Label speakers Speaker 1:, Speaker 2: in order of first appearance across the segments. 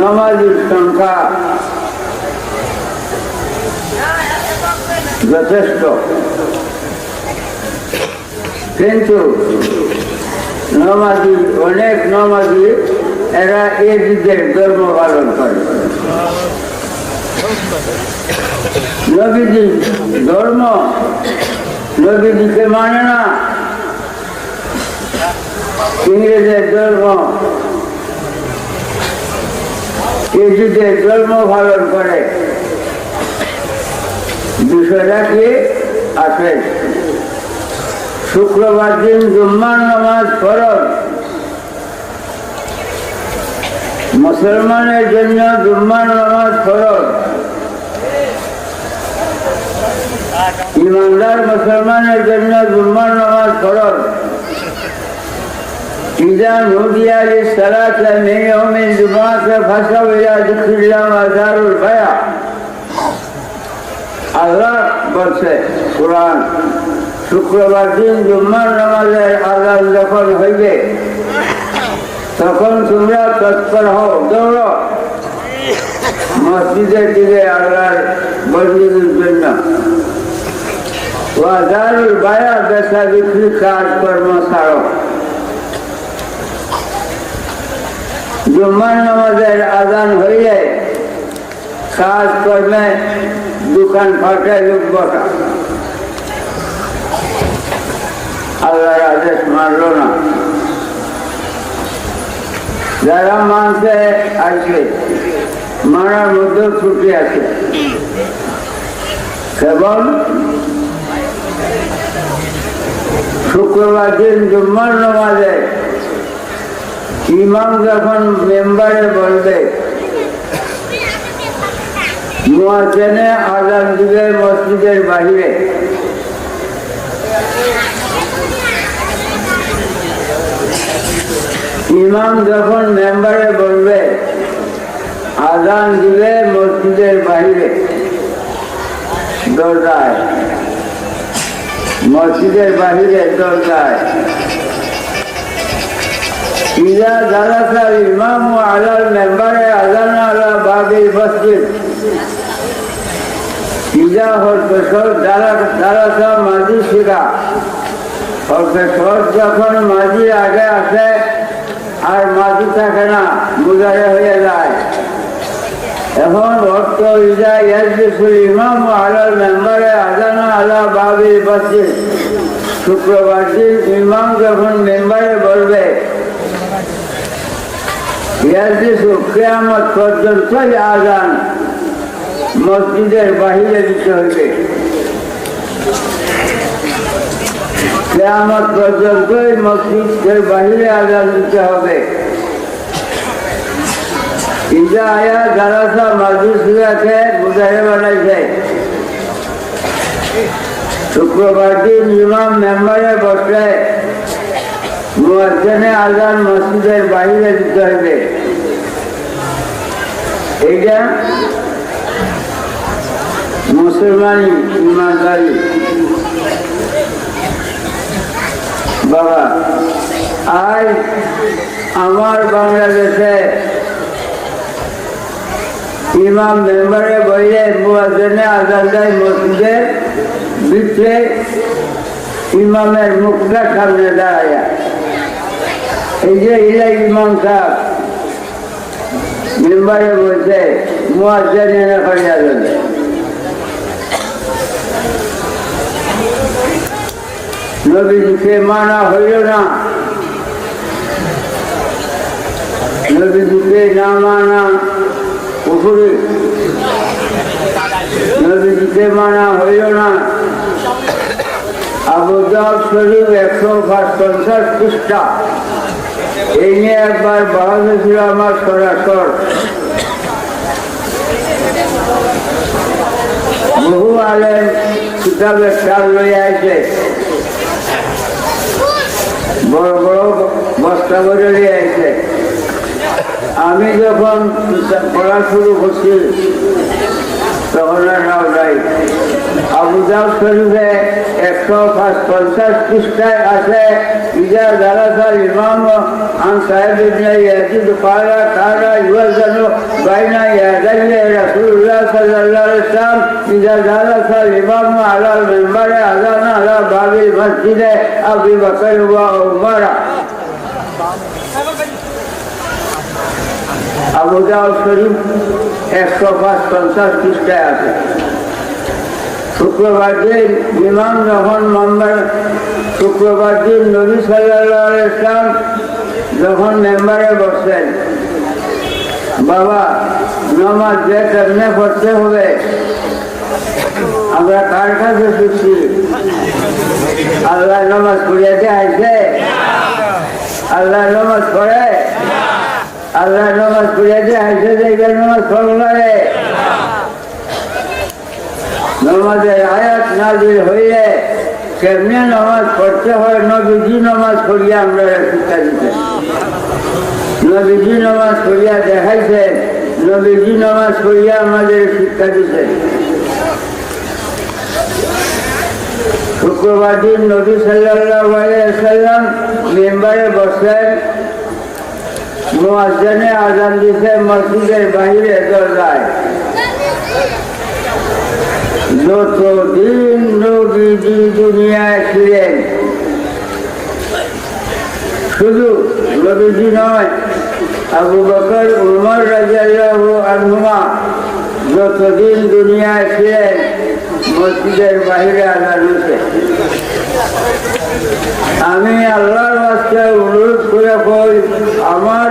Speaker 1: নামাজির সংখ্যা যথেষ্ট। কিন্তু নমাজি, অনেক নমাজি, এরা এদিদের ধর্ম পালন করে। নবীজি ধর্ম নবীজিকে মানে না। ইংরেজের ধর্ম এদিদের ধর্ম পালন করে। বিষয়টা কি? আছে। শুক্রবার দিন জুম্মার নামাজ ফরজ। মুসলমানের জন্য জুম্মার নামাজ ফরজ। ইমানদার মুসলমানের জন্য জুম্মার নামাজ ফরজ। إذا نودي للصلاة من يوم الجمعة فاسعوا إلى ذكر الله وذروا البيع আল্লাহ বলছে কোরআন শুক্রবার দিন জুম্মার নামাজের আজান যখন হইবে তখন তোমরা তৎপর হও দৌড় মসজিদের দিকে আল্লাহর মসজিদের জন্য ওয়াজারুল বায়া বেচা বিক্রি কাজ কর্ম ছাড়ো জুম্মার নামাজের আজান হইলে কাজ কর্মে দোকান ফাটে লোক বসা। আল্লাহর আদেশ মানল না। যারা মানছে আসবে। মানার মধ্যে ছুটি আছে। এবং শুক্রবার দিন জুম্মার নামাজে ইমাম যখন মেম্বারে বলবে, মুয়াজ্জেনে আজান দিবে মসজিদের বাহিরে। ইমাম যখন মেম্বারে বলবে, আজান দিবে মসজিদের বাহিরে। দরজায়। মসজিদের বাহিরে দরজায়। إذا جلس الإمام على المنبر أذن على باب المسجد إذا হরফেশ্বর দারাসা মাঝি শিখা হরফেশ্বর যখন মাঝি আগে আসে আর মাঝি থাকে না গুজারে হয়ে যায় এখন অর্থ ইজা ইয়াজিফুল ইমাম আলাল মেম্বারে আজানা আলা বাবি মসজিদ শুক্রবার দিন ইমাম যখন মেম্বারে বলবে ইয়াজিফু কেয়ামত পর্যন্তই আজান মসজিদের বাহিরে দিতে হইবে। কেয়ামত পর্যন্তই মসজিদের বাহিরে আজান দিতে হবে। ইজা আয়া দারাসা মাজুসিয়াকে বুঝাইয়ে বানাইছে। শুক্রবার দিন ইমাম মেম্বারে বসে মুয়াজ্জেনে আজান মসজিদের বাহিরে দিতে হবে। এইটা মুসলমানি, ইমানদারি। বাবা, আজ আমার বাংলাদেশে ইমাম মেম্বারে বইলে মুয়াজ্জেনে আজান দেয় মসজিদের ভিতরে ইমামের মুখটা সামনে দাঁড়ায়। এই যে ইলা ইমাম সাহেব মেম্বারে বলছে মুয়াজ্জেনে না করিয়া দেবে নবীজিকে মানা হইল না। নবীজিকে না মানা পুকুরে নবীজিকে মানা হইল না। আবু জাহ শরীফ একশো পঞ্চাশ পৃষ্ঠা। এই নিয়ে একবার বাহাদুর ছিল আমার সরাসর বহু আলেন কিতাবের চাল লইয়া আছে বড় বড় বস্তা করে নিয়ে আছে আমি যখন পড়া শুরু করছি আবুদাব শরীফে একশো পঞ্চাশ পৃষ্ঠায় আছে ইজা দারাসার ইমাম আন সাহেব ইবনে ইয়াজিদ কালা কালা ইউজানু বাইনা ইয়াদাই রাসূলুল্লাহ সাল্লাল্লাহু আলাইহি ওয়াসাল্লাম ইজা দারাসাল ইমাম আবু বকর শরীফ একশো পাঁচ পঞ্চাশ পৃষ্ঠায় আছে। শুক্রবার দিন ইমাম যখন মেম্বার শুক্রবার দিন নবী সাল্লাহ ইসলাম যখন মেম্বারে বসেন বাবা, নমাজ যে কেমনে পড়তে হবে, আমরা কার কাছে শিখছি আল্লাহ নমাজ পড়িয়াতে আইছে? আল্লাহ নমাজ পড়ে? আল্লাহ নমাজ পড়িয়াতে আইছে যে এবার নমাজ পড়ল না রে। নমাজের আয়াত নাজির হইলে কেমনে নমাজ পড়তে হয়? নবীজি নমাজ পড়িয়া আমরা শিক্ষা দিতেন নবীজি নমাজ পড়িয়া দেখাইছেন। নবীজি নমাজ পড়িয়া আমাদের শিক্ষা দিতেন শুক্রবার দিন নবী সাল্লাহ সাল্লাম মেম্বারে বসেন মোয়াজ্জানে আজান দিতে মসজিদের বাহিরে দরজায় যতদিন নবীজি দুনিয়ায় ছিলেন, শুধু নবীজি নয়, আবু বকর, উমর রাজাল্লাহ আনহুমা, যতদিন দুনিয়ায় ছিলেন, মসজিদের বাহিরে আজান হয়েছে আমি আল্লাহর বাস্তে অনুরোধ করে কই আমার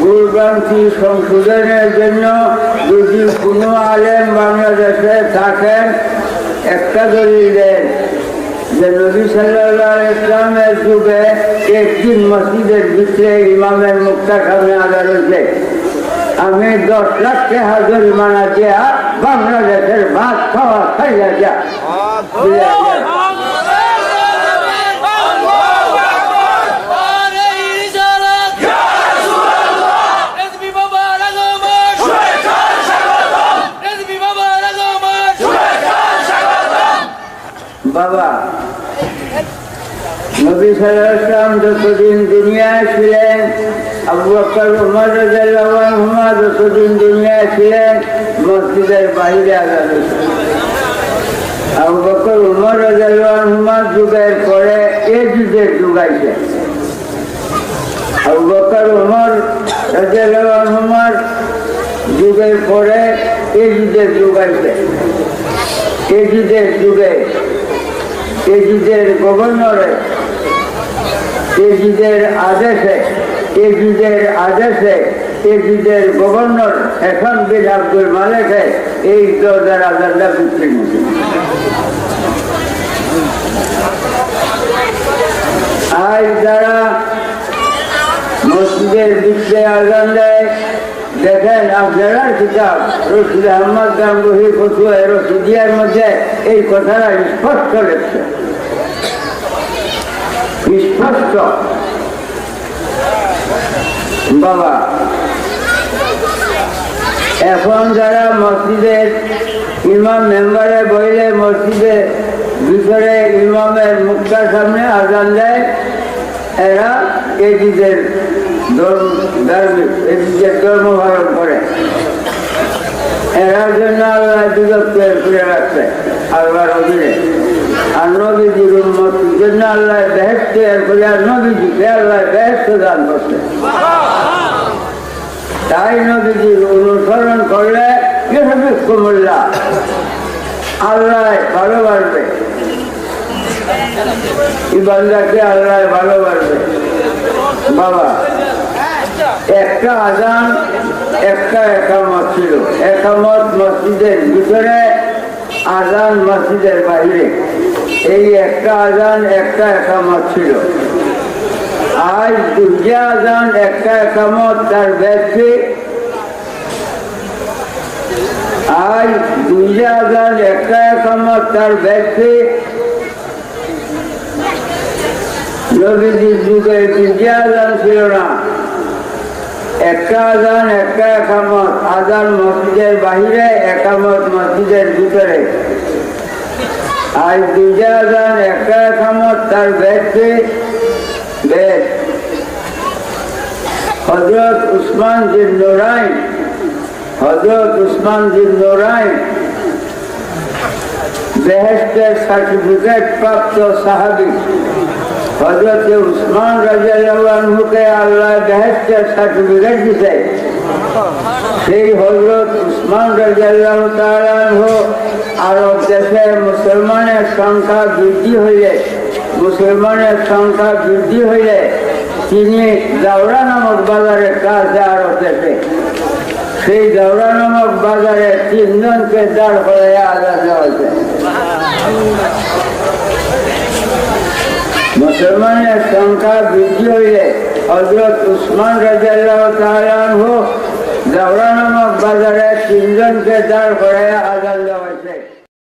Speaker 1: ভুলভ্রান্তি সংশোধনের জন্য যদি কোনো আলেম বাংলাদেশে থাকেন একটা দলিল দেন যে নবী সাল্লাহ ইসলামের যুগে একদিন মসজিদের ভিতরে ইমামের মুক্তার সামনে আদার হয়েছে। আমি দশ লাখ টাকা জরিমানা দেয়া বাংলাদেশের ভাত খাওয়া খাইয়া যা সাল্লাম যতদিন দুনিয়ায় ছিলেন, আবু বকর, উমর রাহুমা যতদিন দুনিয়ায় ছিলেন, মসজিদের আজাদ হয়েছে। আবু বকর, উমর রাহুমা যুগের পরে এ যুগের যুগাইছে আবু বকর, উমর রাহুমার যুগের পরে এ যুগের যুগাইছে এ যুগের যুগে এজিদের গভর্নরে এজিদের আদেশে এজিদের আদেশে এজিদের গভর্নর এখন বিন আব্দুল মালেকে এই দরজার আজাদা বিক্রি আজ যারা মসজিদের দিকে আজান দেয়, দেখেন আপনারা কিতাব রশিদ আহমদ গাঙ্গুহি ফতুয়া রশিদিয়ার মধ্যে এই কথাটা স্পষ্ট লেখছে। বাবা। এখন যারা মসজিদের ইমাম মেম্বারে বইলে মসজিদে ভিতরে ইমামের মুখটার সামনে আজান দেয়, এরা এদিদের ধর্ম এদিদের ধর্ম পালন করে। এরার জন্য আল্লাহ বিগত করে রাখছে আল্লাহর অধীনে। আর নবীজির উন্মত জন্য আল্লাহ বেহেস্ত এর করে আর নবীজিকে আল্লাহ বেহেস্ত দান করছে। তাই নবীজির অনুসরণ করলে কুমুল্লা আল্লাহ ভালোবাসবে। ইবান্দাকে আল্লাহ ভালোবাসবে। বাবা, একটা আজান, একটা একামত ছিল। একামত মসজিদের ভিতরে আজান মসজিদের বাইরে। এই একটা আজান, একটা একামত ছিল। আজ দুর্গা আজান, একটা একামত, তার ব্যক্তি আজ দুর্গা আজান, একটা একামত, তার ব্যক্তি নবীজির যুগে দুর্গা আজান ছিল না। একটা আজান একটা একামত আজান মসজিদের বাহিরে একামত মসজিদের ভিতরে। আজ দুইটা আজান একটা একামত, তার ব্যক্তি বেদ। হজরত উসমান জিন নুরাইন হজরত উসমান বিন নোরাইন বেহেস্টের সার্টিফিকেট প্রাপ্ত সাহাবি। হজরত উসমান রাজিয়ালহুকে আল্লাহ বেহেস্টের সার্টিফিকেট দিতে সেই হজরত উসমান রাজিয়াল্লাহ তাআলাহু আরব দেশে মুসলমানের সংখ্যা বৃদ্ধি হইলে, মুসলমানের সংখ্যা বৃদ্ধি হইলে তিনি দাওরা নামক বাজারে কাজে আরব দেশে। সেই দাওরা নামক বাজারে তিনজনকে দাঁড় করে আজাদ হয়েছে। মুসলমানের সংখ্যা বৃদ্ধি হইলে হজরত উসমান রাজিয়াল্লাহ তাআলাহু দাওরা নামক বাজারে তিনজনকে দাঁড় করে আজাদ দেওয়া হয়েছে